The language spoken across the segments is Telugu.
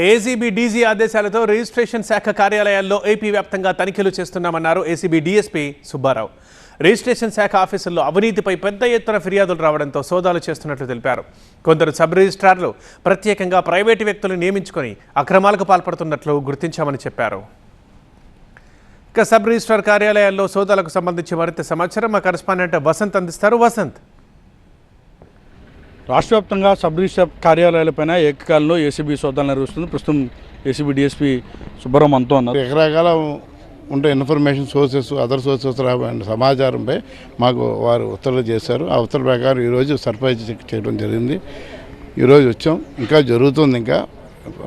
ఏసీబీ డీజీ ఆదేశాలతో రిజిస్ట్రేషన్ శాఖ కార్యాలయాల్లో ఏపీ వ్యాప్తంగా తనిఖీలు చేస్తున్నామన్నారు ఏసీబీ డీఎస్పీ సుబ్బారావు. రిజిస్ట్రేషన్ శాఖ ఆఫీసుల్లో అవినీతిపై పెద్ద ఎత్తున ఫిర్యాదులు రావడంతో సోదాలు చేస్తున్నట్లు తెలిపారు. కొందరు సబ్ రిజిస్ట్రార్లు ప్రత్యేకంగా ప్రైవేటు వ్యక్తులు నియమించుకొని అక్రమాలకు పాల్పడుతున్నట్లు గుర్తించామని చెప్పారు. ఇక సబ్ రిజిస్ట్రార్ కార్యాలయాల్లో సోదాలకు సంబంధించి మరింత సమాచారం మా కరెస్పాండెంట్ వసంత్ అందిస్తారు. వసంత్. రాష్ట్ర వ్యాప్తంగా సబ్ రిజిస్టర్ కార్యాలయాలపైన ఏకకాలంలో ఏసీబీ సోదాలు నిర్వహిస్తుంది. ప్రస్తుతం ఏసీబీ డిఎస్పీ సుబ్బరం మనతో ఉన్నారు. రకరకాల ఉండే ఇన్ఫర్మేషన్ సోర్సెస్ అదర్ సోర్సెస్ సమాచారంపై మాకు వారు ఉత్తర్వులు చేశారు. ఆ ఉత్తర్వుల ప్రకారం ఈరోజు సర్ప్రైజ్ చెక్ చేయడం జరిగింది. ఈరోజు వచ్చాం. ఇంకా జరుగుతుంది ఇంకా.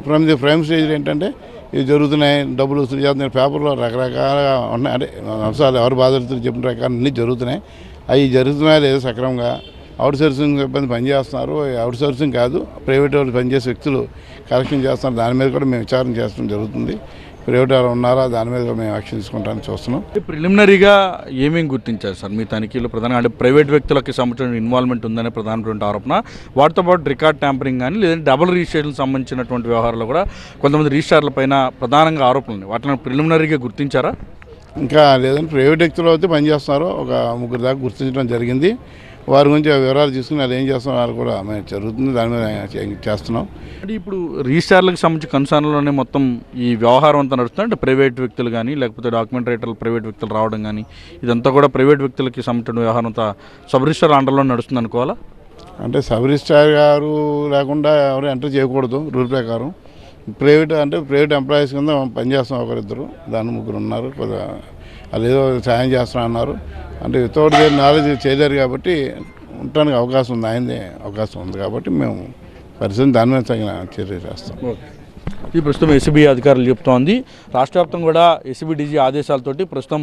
ఫ్రమ్ ది ప్రైమ్ స్టేజ్ ఏంటంటే ఇది జరుగుతున్నాయి డబ్బులు వసూలు చేస్తున్నాయి పేపర్లో రకరకాలుగా ఉన్నాయి. అంటే అంశాలు ఎవరు బాధితులు చెప్పిన రకాలు అన్నీ జరుగుతున్నాయి. అవి జరుగుతున్నాయి లేదా సక్రమంగా అవుట్ సోర్సింగ్ సిబ్బంది పనిచేస్తున్నారు అవుట్ సోర్సింగ్ కాదు ప్రైవేట్ వాళ్ళు పనిచేసే వ్యక్తులు కలెక్షన్ చేస్తున్నారు. దాని మీద కూడా మేము విచారణ చేస్తడం జరుగుతుంది. ప్రైవేట్ వాళ్ళు ఉన్నారా దాని మీద కూడా మేము యాక్షన్ తీసుకుంటామని చూస్తున్నాం. ప్రిలిమినరీగా ఏమేమి గుర్తించారు సార్? మీ తనిఖీలో ప్రధానంగా అంటే ప్రైవేట్ వ్యక్తులకి సంబంధించిన ఇన్వాల్వ్మెంట్ ఉందనే ప్రధానటువంటి ఆరోపణ. వాటితో పాటు రికార్డ్ ట్యాంపరింగ్ కానీ లేదంటే డబుల్ రిజిస్ట్రేషన్ సంబంధించినటువంటి వ్యవహారాలు కూడా కొంతమంది రిజిస్టార్ల పైన ప్రధానంగా ఆరోపణలు ఉన్నాయి. వాటిని ప్రిలిమినరీగా గుర్తించారా? ఇంకా లేదంటే ప్రైవేట్ వ్యక్తులు అయితే పనిచేస్తున్నారు ఒక ముగ్గురు దాకా గుర్తించడం జరిగింది. వారి గురించి ఆ వివరాలు తీసుకుని వాళ్ళు ఏం చేస్తున్నారు కూడా మేము జరుగుతుంది. దాని మీద చేస్తున్నాం. అంటే ఇప్పుడు రిజిస్టార్లకు సంబంధించి కన్సర్న్లోనే మొత్తం ఈ వ్యవహారం అంతా నడుస్తుంది. అంటే ప్రైవేట్ వ్యక్తులు కానీ లేకపోతే డాక్యుమెంట్ రైటర్లు ప్రైవేట్ వ్యక్తులు రావడం కానీ ఇదంతా కూడా ప్రైవేట్ వ్యక్తులకి సంబంధించిన వ్యవహారం అంతా సబ్ రిజిస్టార్ అండర్లో నడుస్తుంది అనుకోవాలా? అంటే సబ్ రిజిస్ట్రార్ గారు లేకుండా ఎవరు ఎంటర్ చేయకూడదు రూల్ ప్రకారం. ప్రైవేట్ అంటే ప్రైవేట్ ఎంప్లాయీస్ కింద పనిచేస్తాం ఒకరిద్దరు దాని ముగ్గురు ఉన్నారు కొద్దిగా వాళ్ళు ఏదో సాయం చేస్తున్నా అన్నారు. అంటే వితౌట్ దేర్ నాలెడ్జ్ చేయలేరు కాబట్టి ఉండటానికి అవకాశం ఉంది ఆయనదే అవకాశం ఉంది కాబట్టి మేము పరిస్థితిని దాని మీద తగిన చర్య చేస్తాం. ఈ ప్రస్తుతం ఎస్బీ అధికారులు చెప్తోంది. రాష్ట్ర వ్యాప్తంగా కూడా ఏసీబీ డీజీ ఆదేశాలతోటి ప్రస్తుతం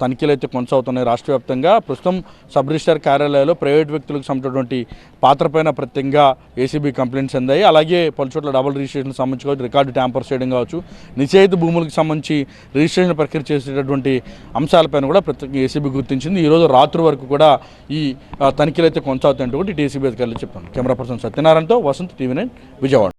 తనిఖీలు అయితే కొనసాగుతున్నాయి రాష్ట్ర వ్యాప్తంగా. ప్రస్తుతం సబ్ రిజిస్టార్ కార్యాలయాల్లో ప్రైవేట్ వ్యక్తులకు సంబంధించినటువంటి పాత్రపైన ప్రత్యేకంగా ఏసీబీ కంప్లైంట్స్ అందాయి. అలాగే పలు చోట్ల డబుల్ రిజిస్ట్రేషన్ సంబంధించి కావచ్చు రికార్డు ట్యాంపర్ చేయడం కావచ్చు నిషేధిత భూములకు సంబంధించి రిజిస్ట్రేషన్ ప్రక్రియ చేసేటటువంటి అంశాలపైన కూడా ప్రత్యేకంగా ఏసీబీ గుర్తించింది. ఈరోజు రాత్రి వరకు కూడా ఈ తనిఖీలు అయితే కొనసాగుతాయంటూ కూడా ఇటు ఏసీబీ అధికారులు చెప్పాను కెమెరా పర్సన్ సత్యనారాయణతో వసంత్ టీవీ నైన్ విజయవాడ.